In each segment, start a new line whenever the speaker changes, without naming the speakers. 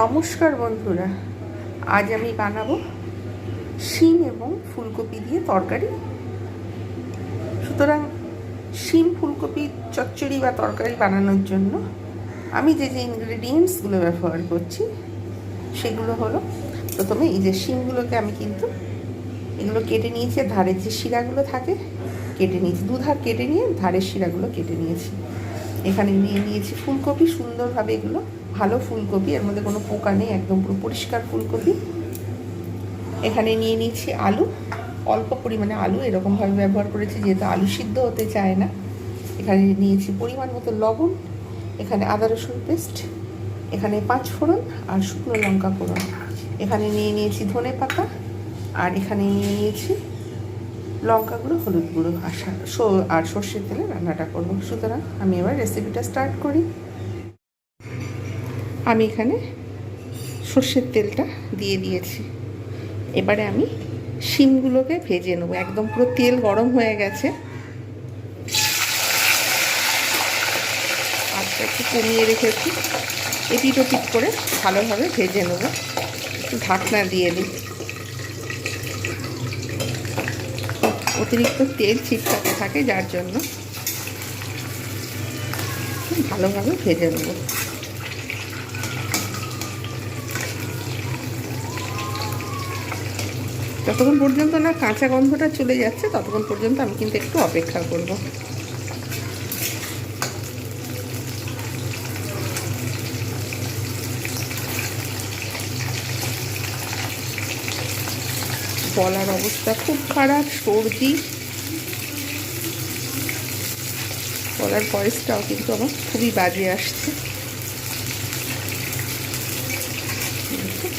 নমস্কার বন্ধুরা, আজ আমি বানাবো শিম এবং ফুলকপি দিয়ে তরকারি। সুতরাং শিম, ফুলকপি, চচ্চড়ি বা তরকারি বানানোর জন্য আমি যে যে ইনগ্রেডিয়েন্টসগুলো ব্যবহার করছি, সেগুলো হলো প্রথমে এই যে শিমগুলোকে আমি কিন্তু এগুলো কেটে নিয়েছি ধারের যে শিরাগুলো থাকে, কেটে নিয়েছি। দুধার কেটে নিয়ে ধারের শিরাগুলো কেটে নিয়েছি। এখানে নিয়ে নিয়েছি ফুলকপি, সুন্দরভাবে এগুলো ফুলকপি, এর মধ্যে কোনো পোকা নেই, একদম পুরো পরিষ্কার ফুলকপি। এখানে নিয়ে নিয়েছি আলু, অল্প পরিমাণে আলু, এরকমভাবে ব্যবহার করেছি, যেহেতু আলু সিদ্ধ হতে চায় না। এখানে নিয়েছি পরিমাণ মতো লবণ, এখানে আদা রসুন পেস্ট, এখানে পাঁচ ফোড়ন আর শুকনো লঙ্কা ফোড়ন। এখানে নিয়ে নিয়েছি ধনে পাতা, আর এখানে নিয়ে নিয়েছি লঙ্কা গুঁড়ো, হলুদ গুঁড়ো, আর সর্ষের তেলে রান্নাটা করব। সুতরাং আমি এবার রেসিপিটা স্টার্ট করি। আমি এখানে সর্ষের তেলটা দিয়ে দিয়েছি। এবারে আমি শিমগুলোকে ভেজে নেব। একদম পুরো তেল গরম হয়ে গেছে। আজটা একটু কমিয়ে রেখেছি। এপিট ওপিট করে ভালোভাবে ভেজে নেব। একটু ঢাকনা দিয়ে দিই। অতিরিক্ত তেল ছিটকাতে থাকে, যার জন্য ভালোভাবে ভেজে নেব। যতক্ষণ পর্যন্ত না কাঁচা গন্ধটা চলে যাচ্ছে, ততক্ষণ পর্যন্ত আমি কিন্তু একটু অপেক্ষা করব। গলার অবস্থা খুব খারাপ, সর্দি। গলার ভয়েসটাও কিন্তু আমার খুবই বাজে আসছে।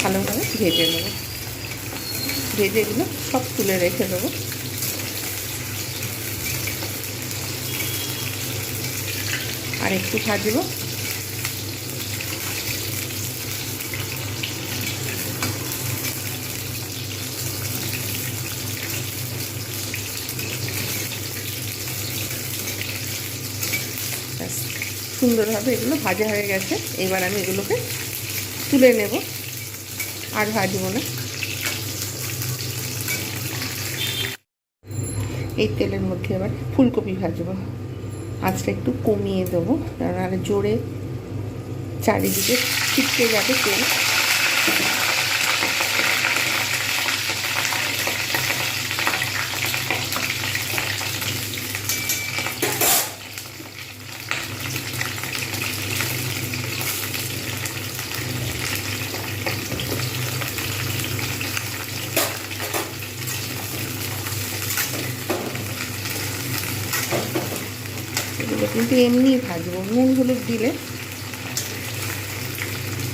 ভালোভাবে ভেজে নেব। ভেজে এগুলো সব তুলে রেখে দেবো। আর একটু ভাজবো। সুন্দরভাবে এগুলো ভাজা হয়ে গেছে। এবার আমি এগুলোকে তুলে নেব। আর ভাজবো না। এই তেলের মধ্যে আবার ফুলকপি ভাজবো। আঁচটা একটু কমিয়ে দেবো নাহলে জোরে চারিদিকে ছিটকে যাবে তেল। কিন্তু এমনি ভাজবো নুন, হলুদ দিলে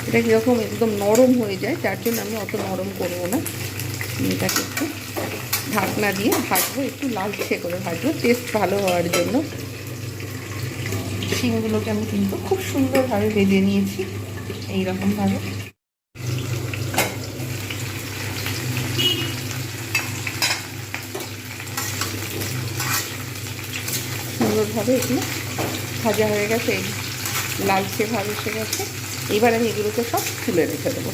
এটা কীরকম একদম নরম হয়ে যায়, যার জন্য আমি অত নরম করব না। এটাকে একটু ঢাকনা দিয়ে ভাজবো, একটু লালচে করে ভাজবো টেস্ট ভালো হওয়ার জন্য। শিমগুলোকে আমি কিন্তু খুব সুন্দরভাবে ভেজে নিয়েছি, এইরকমভাবে। সুন্দরভাবে এগুলো ভাজা হয়ে গেছে, এই লালচে ভাব এসে গেছে। এবার আমি এগুলোকে সব তুলে রেখে দেবো।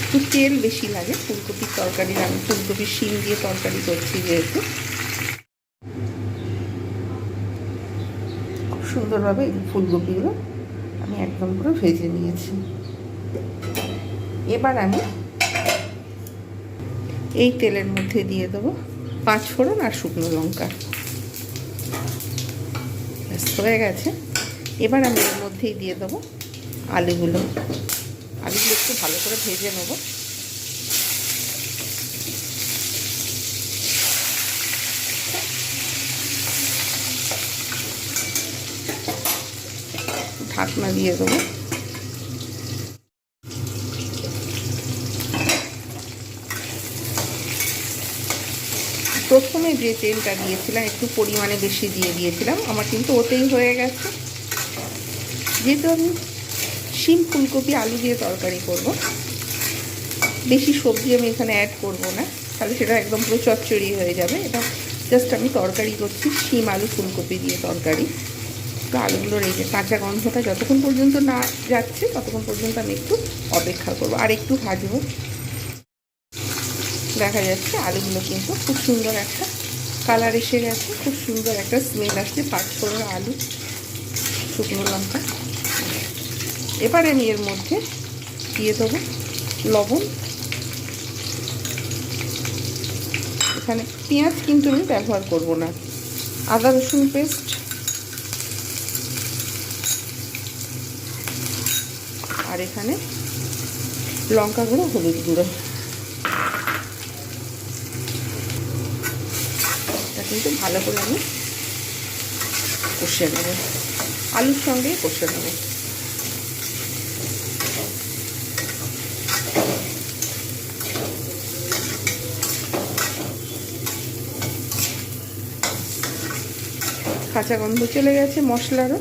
একটু তেল বেশি লাগে, ফুলকপির তরকারি আমি ফুলকপির শিম দিয়ে তরকারি করছি যেহেতু। খুব সুন্দরভাবে ফুলকপিগুলো আমি একদম পুরো ভেজে নিয়েছি। এবার আমি এই তেলের মধ্যে দিয়ে দেবো পাঁচ ফোড়ন আর শুকনো লঙ্কা। হয়ে গেছে। এবার আমি এর মধ্যেই দিয়ে দেবো আলুগুলো। আলুগুলো একটু ভালো করে ভেজে নেব। ঢাকনা দিয়ে দেবো। প্রথমে যে তেলটা দিয়েছিলাম, একটু পরিমাণে বেশি দিয়ে দিয়েছিলাম। আমার কিন্তু ওতেই হয়ে গেছে। যেহেতু আমি শিম ফুলকপি, আলু দিয়ে তরকারি করব, বেশি সবজি আমি এখানে অ্যাড করব না। তাহলে সেটা একদম পুরো চচ্চড়ি হয়ে যাবে। এটা জাস্ট আমি তরকারি করছি, শিম, আলু, ফুলকপি দিয়ে তরকারি। একটু আলুগুলোর এই যে কাঁচা গন্ধটা যতক্ষণ পর্যন্ত না যাচ্ছে, ততক্ষণ পর্যন্ত আমি একটু অপেক্ষা করব। আর একটু ভাজবো। দেখা যাচ্ছে আলুগুলো কিন্তু খুব সুন্দর একটা কালার এসে গেছে, খুব সুন্দর একটা স্মেল আসছে পাঁচ ফোড়ন আলু, শুকনো লঙ্কা। এবারে আমি এর মধ্যে দিয়ে দেবো লবণ। এখানে পেঁয়াজ কিন্তু আমি ব্যবহার করব না। আদা রসুন পেস্ট আর এখানে লঙ্কা গুঁড়ো হলুদ গুঁড়ো। কিন্তু ভালো করে আমি কষে নেব। আলুর সঙ্গে কষে নেব। কাঁচা গন্ধ চলে গেছে মশলারও।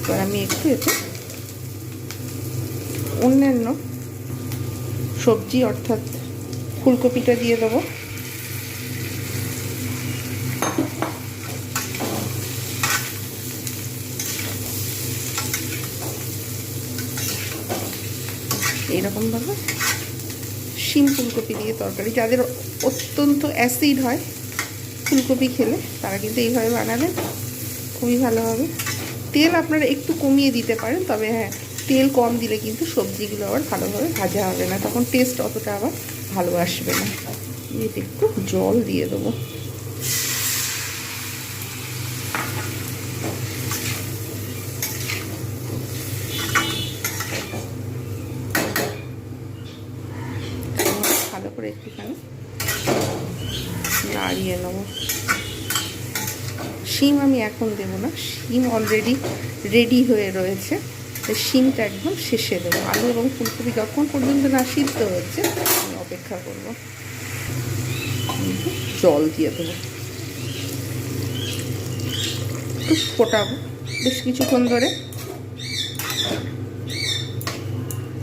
এবার আমি একটু এতে অন্যান্য সবজি অর্থাৎ ফুলকপিটা দিয়ে দেবো। এইরকমভাবে শিম ফুলকপি দিয়ে তরকারি। যাদের অত্যন্ত অ্যাসিড হয়, ফুলকপি খেলে তারা কিন্তু এইভাবে বানাবেন খুবই ভালো হবে। তেল আপনারা একটু কমিয়ে দিতে পারেন, তবে হ্যাঁ তেল কম দিলে কিন্তু সবজিগুলো আবার ভালোভাবে ভাজা হবে না। তখন টেস্ট অতটা আবার ভালো আসবে না। একটু জল দিয়ে দেবো ভালো করে একটুখানি নাড়িয়ে নেব। শিম আমি এখন দেবো না, শিম অলরেডি রেডি হয়ে রয়েছে। শিমটা একদম শেষে দেবো। আলু এবং ফুলকপি যখন পর্যন্ত না সিদ্ধ হচ্ছে, আমি অপেক্ষা করব। জল দিয়ে দেবো। একটু ফোটাবো বেশ কিছুক্ষণ ধরে।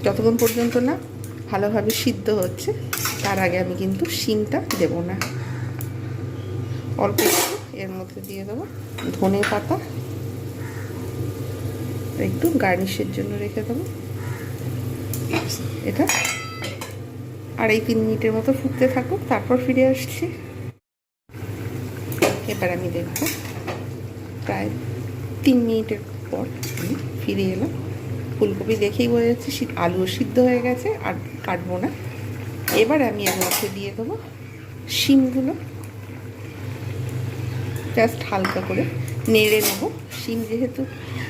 যতক্ষণ পর্যন্ত না ভালোভাবে সিদ্ধ হচ্ছে, তার আগে আমি কিন্তু শিমটা দেব না। অল্প একটু এর মধ্যে দিয়ে দেবো ধনে পাতা। একটু গার্নিশের জন্য রেখে দেবো। এটা আর এই তিন মিনিটের মতো ফুটতে থাকুক, তারপর ফিরে আসছি। এবার আমি দেখব, প্রায় তিন মিনিটের পর আমি ফিরে এলাম। ফুলকপি দেখেই বোঝা যাচ্ছে আলুও সিদ্ধ হয়ে গেছে, আর কাটবো না। এবার আমি এর মধ্যে দিয়ে দেবো শিমগুলো। জাস্ট হালকা করে নেড়ে নেব। শিম যেহেতু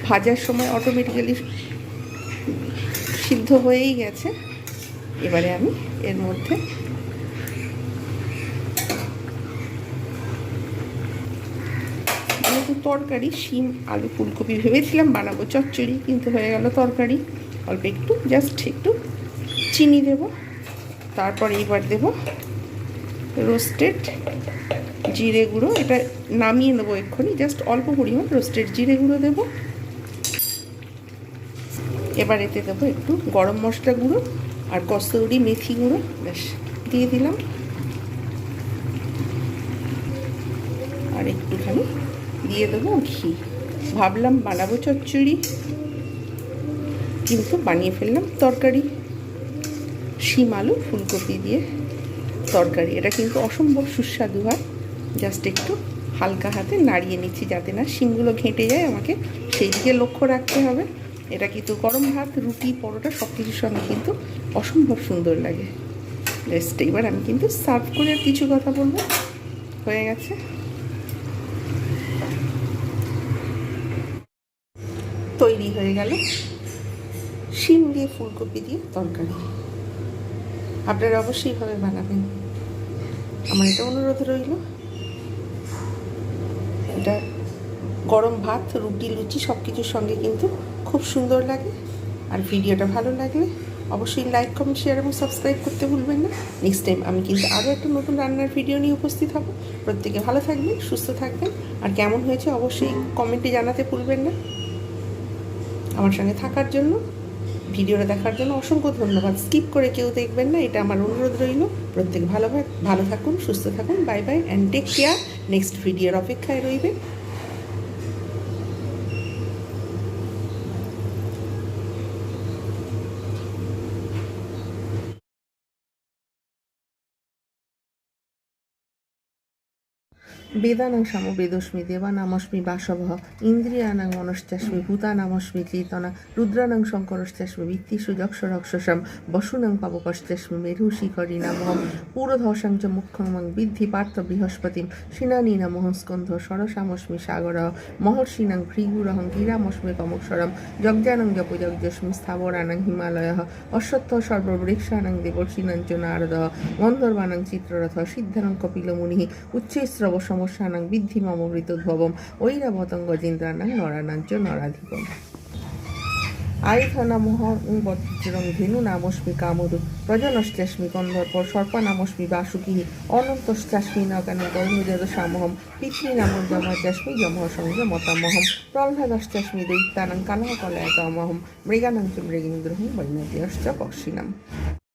ভাজার সময় অটোমেটিক্যালি সিদ্ধ হয়েই গেছে। এবারে আমি এর মধ্যে যেহেতু তরকারি, শিম, আলু, ফুলকপি ভেবেছিলাম বানাবো। চচ্চড়ি কিন্তু হয়ে গেল তরকারি। অল্প একটু জাস্ট একটু চিনি দেব। তারপর এইবার দেব রোস্টেড জিরে গুঁড়ো, এটা নামিয়ে নেব এক্ষুনি জাস্ট অল্প পরিমাণ রোস্টেড জিরে গুঁড়ো দেবো। এবার এতে দেবো একটু গরম মশলা গুঁড়ো আর কস্তুরি মেথি গুঁড়ো, ব্যাস, দিয়ে দিলাম। আর একটুখানি দিয়ে দেবো ঘি। ভাবলাম বানাবো চচ্চড়ি, কিন্তু বানিয়ে ফেললাম তরকারি। শিম, আলু, ফুলকপি দিয়ে তরকারি, এটা কিন্তু অসম্ভব সুস্বাদু হয়। জাস্ট একটু হালকা হাতে নাড়িয়ে নিচ্ছি যাতে না শিমগুলো ঘেঁটে যায়। আমাকে সেই দিকে লক্ষ্য রাখতে হবে। এটা কিন্তু গরম ভাত, রুটি, পরোটা সব কিছুর সঙ্গে কিন্তু অসম্ভব সুন্দর লাগে। জাস্ট এবার আমি কিন্তু সার্ভ করে কিছু কথা বলব। হয়ে গেছে। তৈরি হয়ে গেল শিম দিয়ে ফুলকপি দিয়ে তরকারি। আপনারা অবশ্যই ভাবে বানাবেন। আমার এটা অনুরোধ রইল। এটা গরম ভাত, রুটি, লুচি সব কিছুর সঙ্গে কিন্তু খুব সুন্দর লাগে। আর ভিডিওটা ভালো লাগলে অবশ্যই লাইক কমেন্ট শেয়ার এবং সাবস্ক্রাইব করতে ভুলবেন না। নেক্সট টাইম আমি কিন্তু আরও একটা নতুন রান্নার ভিডিও নিয়ে উপস্থিত হব। প্রত্যেকে ভালো থাকবেন, সুস্থ থাকবেন। আর কেমন হয়েছে অবশ্যই কমেন্টে জানাতে ভুলবেন না। আমার সঙ্গে থাকার জন্য ভিডিওটা দেখার জন্য অসংখ্য ধন্যবাদ। স্কিপ করে কেউ দেখবেন না, এটা আমার অনুরোধ রইল। প্রত্যেক ভালো ভালো থাকুন, সুস্থ থাকুন, bye bye and take care next ভিডিওর অপেক্ষায় রইবে। বেদানাং সামবেদস্মি দেবানামস্মি বাসভঃ ইন্দ্রিয়ানাং মনশ্চাস্মি, ভূতানামস্মি চেতনা রুদ্রানাং শঙ্করশ্চাস্মি বৃত্তিষু যক্ষরক্ষসাম, বসুনাং পাবকশ্চাস্মি মেরু শিখরি নামহম পুরধসাং চ মুখ্যমং বিদ্ধি পার্থ বৃহস্পতিম সিনানী নমঃ স্কন্ধ সরসামস্মি সাগর মহর্ষিণাং ভৃগুরহং গিরামস্মি কমক্ষরম যজ্ঞানং জপযজ্ঞস্মি স্থাবরানাং হিমালয় অশ্বত্থ সর্ববৃক্ষানাং দেবর্ষিণাং চ নারদ গন্ধর্বানাং চিত্ররথ, সিদ্ধানং কপিলমুনি উচ্চৈস্রব সমস্যানাং বিদ্ধি মম মৃতোদ্ভবম ঐরাবতং গজেন্দ্রানাং নরানাং চ নরাধিপম আয়ুধনামহ বজ্রং ধেনু নামস্মি কামরু প্রজনশ্চাস্মি গন্ধর্প সর্পনামস্মি বাসুকি অনন্তশ্চাস্মি নগান গৌরুজদ সামহম পিতৃ নাম যমাচাস্মি যমহ সংয মতামহম প্রহ্লাদশ্চাস্মি দৈত্যানাং কালহ কলয়তমহম মৃগানাং চ মৃগেন্দ্রহং বৈনদ্যশ্চ পক্ষিণাম।